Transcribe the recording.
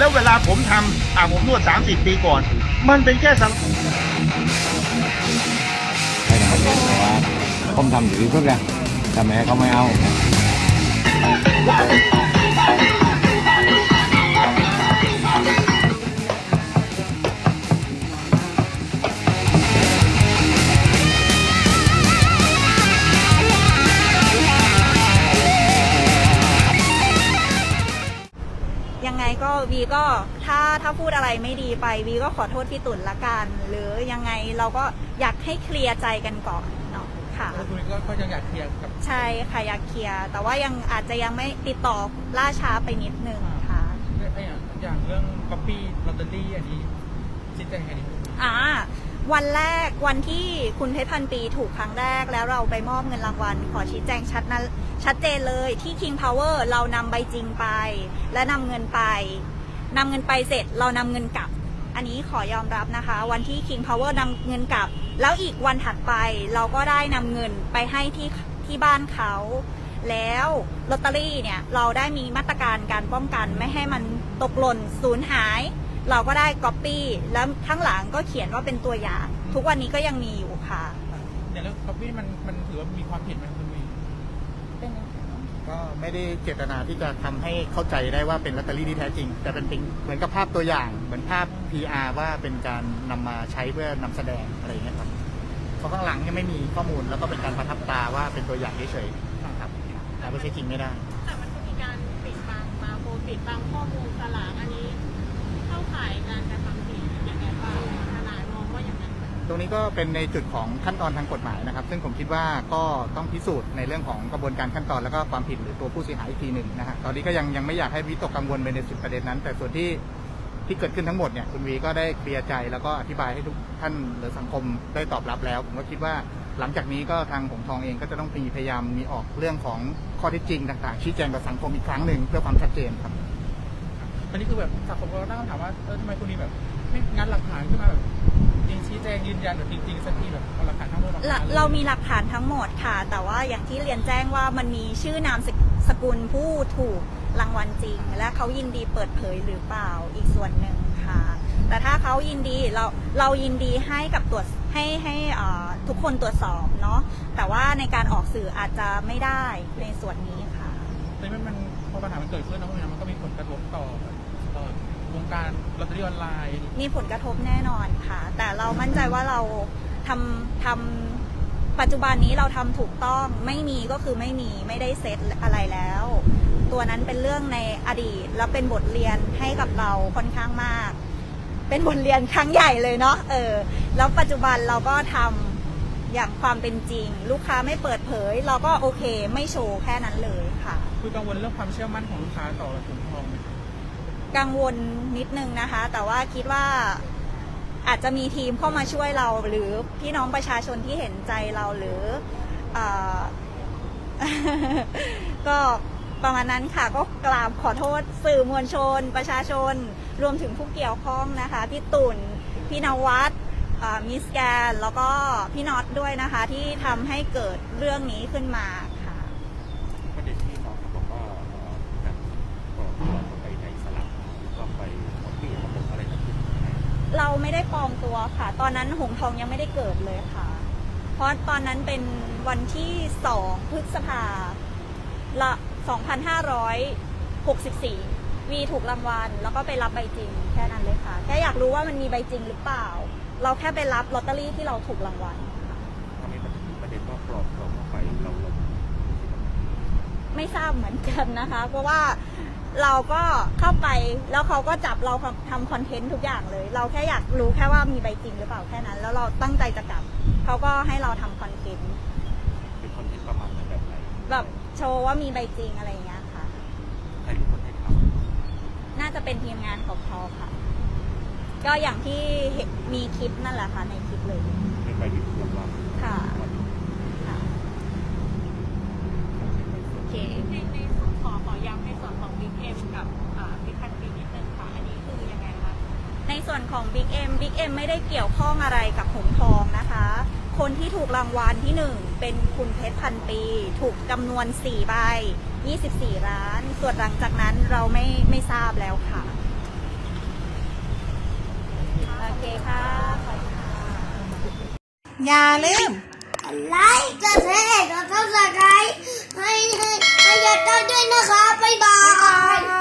แล้วเวลาผมทำอ่าผมนวด 30 ปีก่อน มันเป็นแค่สังให้ทำเองแต่ว่าผมทำอยู่ที่สุดเลยแต่แม่เขาไม่เอา ก็วีก็ถ้าถ้าพูดอะไรไม่ดีไปวีก็ขอโทษพี่ตุ่นละกันหรือยังไงเราก็อยากให้เคลียร์ใจกันก่อนเนาะค่ะ แล้วคุณก็ก็ยังอยากเคลียร์กับ ใช่ค่ะอยากเคลียร์แต่ว่ายังอาจจะยังไม่ติดต่อล่าช้าไปนิดนึงค่ะ ไอ้อย่างอย่างเรื่องก๊อปปี้ลอตเตอรี่อันนี้ชี้แจงไงดีอ่าวันแรกวันที่คุณเพชรพันปีถูกครั้งแรกแล้วเราไปมอบเงินรางวัล ขอชี้แจงชัดนะ ชัดเจนเลยที่ King Power เรานำใบจริงไป และนำเงินไปนำเงินไปเสร็จเรานำเงินกลับ อันนี้ขอยอมรับนะคะ วันที่ King Power นำเงินกลับ แล้วอีกวันถัดไปเราก็ได้นำเงินไปให้ที่ที่บ้านเขา แล้วลอตเตอรี่เนี่ยเราได้มีมาตรการการป้องกันไม่ให้มันตกหล่นสูญหาย เราก็ได้ก๊อปปี้แล้วข้างหลังก็เขียนว่าเป็นตัวอย่าง ทุกวันนี้ก็ยังมีอยู่ค่ะอย่างเรื่องก๊อปปี้มันมันถือว่ามีความผิดไหม ก็ไม่ได้เจตนาที่จะทำให้เข้าใจได้ว่าเป็นลอตเตอรี่ที่แท้จริง แต่เป็นเป็นเหมือนกับภาพตัวอย่าง เหมือนภาพ PR ว่าเป็นการนำมาใช้เพื่อนำแสดงอะไรอย่างเงี้ยครับเพราะข้างหลังยังไม่มีข้อมูลแล้วก็เป็นการประทับตาว่าเป็นตัวอย่างเฉยๆครับแต่ไม่ใช่จริงไม่ได้ แต่มันก็มีการปิดบังมาโพปิดบังข้อมูลสลากอันนี้ เข้าข่าย ตรงนี้ก็เป็นในจุดของขั้นตอนทางกฎหมายนะครับ ซึ่งผมคิดว่าก็ต้องพิสูจน์ในเรื่องของกระบวนการขั้นตอนแล้วก็ความผิดหรือตัวผู้เสียหายอีกทีหนึ่งนะฮะตอนนี้ก็ยังยังไม่อยากให้วิตกกังวลไปในสุดประเด็นนั้น แต่ส่วนที่ที่เกิดขึ้นทั้งหมดเนี่ยคุณวีก็ได้เคลียร์ใจแล้วก็อธิบายให้ทุกท่านหรือสังคมได้ตอบรับแล้ว ผมก็คิดว่าหลังจากนี้ก็ทางหงทองเองก็จะต้องมีพยายามมีออกเรื่องของข้อเท็จจริงต่างๆ ชี้แจงกับสังคมอีกครั้งหนึ่งเพื่อความชัดเจนครับอันนี้คือแบบสังคมก็ตั้งคำถามว่าเออทำไมคุณวีแบบไม่งัดหลักฐานขึ้นมาแบบ จริงชี้แจงยืนยันแบบจริงๆสักทีแบบเอาหลักฐานทั้งหมดออกเรามาเรามีหลักฐานทั้งหมดค่ะ แต่ว่าอย่างที่เรียนแจ้งว่ามันมีชื่อนามสสกุลผู้ถูกรางวัลจริง และเขายินดีเปิดเผยหรือเปล่าอีกส่วนหนึ่งค่ะ แต่ถ้าเขายินดีเราเรายินดีให้กับตรวจให้ให้เอ่อทุกคนตรวจสอบเนาะแต่ว่าในการออกสื่ออาจจะไม่ได้ในส่วนนี้ค่ะ แต่มันมันพอปัญหามันเกิดขึ้นแล้วมันก็มีผลกระทบต่อต่อ วงการลอตเตอรี่ออนไลน์ มีผลกระทบแน่นอนค่ะ แต่เรามั่นใจว่าเราทำทำปัจจุบันนี้เราทำถูกต้องไม่มีก็คือไม่มีไม่ได้เซตอะไรแล้ว ตัวนั้นเป็นเรื่องในอดีต แล้วเป็นบทเรียนให้กับเราค่อนข้างมาก เป็นบทเรียนครั้งใหญ่เลยเนาะเออแล้วปัจจุบันเราก็ทำอย่างความเป็นจริง ลูกค้าไม่เปิดเผย เราก็โอเค ไม่โชว์แค่นั้นเลยค่ะ คือกังวลเรื่องความเชื่อมั่นของลูกค้าต่อหงทองไหม กังวลนิดนึงนะคะ แต่ว่าคิดว่าอาจจะมีทีมเข้ามาช่วยเรา หรือพี่น้องประชาชนที่เห็นใจเราหรืออก็ประมาณนั้นค่ะก็กราบขอโทษสื่อมวลชน ประชาชน รวมถึงผู้เกี่ยวข้องนะคะพี่ตุ่นพี่นวัดมิสแกนแล้วก็พี่น็อตด้วยนะคะ ที่ทำให้เกิดเรื่องนี้ขึ้นมาค่ะ ประเด็นที่น้องเขาบอกว่าเอ่อการปลอมตัวเข้าไปในสลับก็ไปหมดปีระบบอะไรต่างๆ เราไม่ได้ปลอมตัวค่ะ ตอนนั้นหงทองยังไม่ได้เกิดเลยค่ะ เพราะตอนนั้นเป็นวันที่สองพฤษภาละ2,564 วีถูกรางวัลแล้วก็ไปรับใบจริงแค่นั้นเลยค่ะ แค่อยากรู้ว่ามันมีใบจริงหรือเปล่า เราแค่ไปรับลอตเตอรี่ที่เราถูกรางวัลถ้ามีประเด็นว่าปลอมตัวเข้าไปเราเราไม่ทราบเหมือนกันนะคะ เพราะว่า เราก็เข้าไปแล้วเขาก็จับเราทำคอนเทนต์ทุกอย่างเลย เราแค่อยากรู้แค่ว่ามีใบจริงหรือเปล่าแค่นั้น แล้วเราตั้งใจจะกลับ เขาก็ให้เราทำคอนเทนต์เป็นคอนเทนต์ประมาณไหนแบบไหนแบบโชว์ว่ามีใบจริงอะไรอย่างเงี้ยค่ะใครเป็นคนให้ทน่าจะเป็นทีมงานของเขาค่ะ ก็อย่างที่เห็นมีคลิปนั่นแหละค่ะในคลิปเลย ส่วนของ Big M Big M ไม่ได้เกี่ยวข้องอะไรกับหงทองนะคะ คนที่ถูกรางวัลที่ 1 เป็นคุณเพชรพันปี ถูกจำนวน4ใบ24 ล้าน ส่วนหลังจากนั้นเราไม่ไม่ทราบแล้วค่ะ โอเคค่ะขอบค่ะย่าลืมไลค์กดแชร์กดซับสไครต์ให้ให้ให้ยอดด้วยนะคะ บ๊าบาย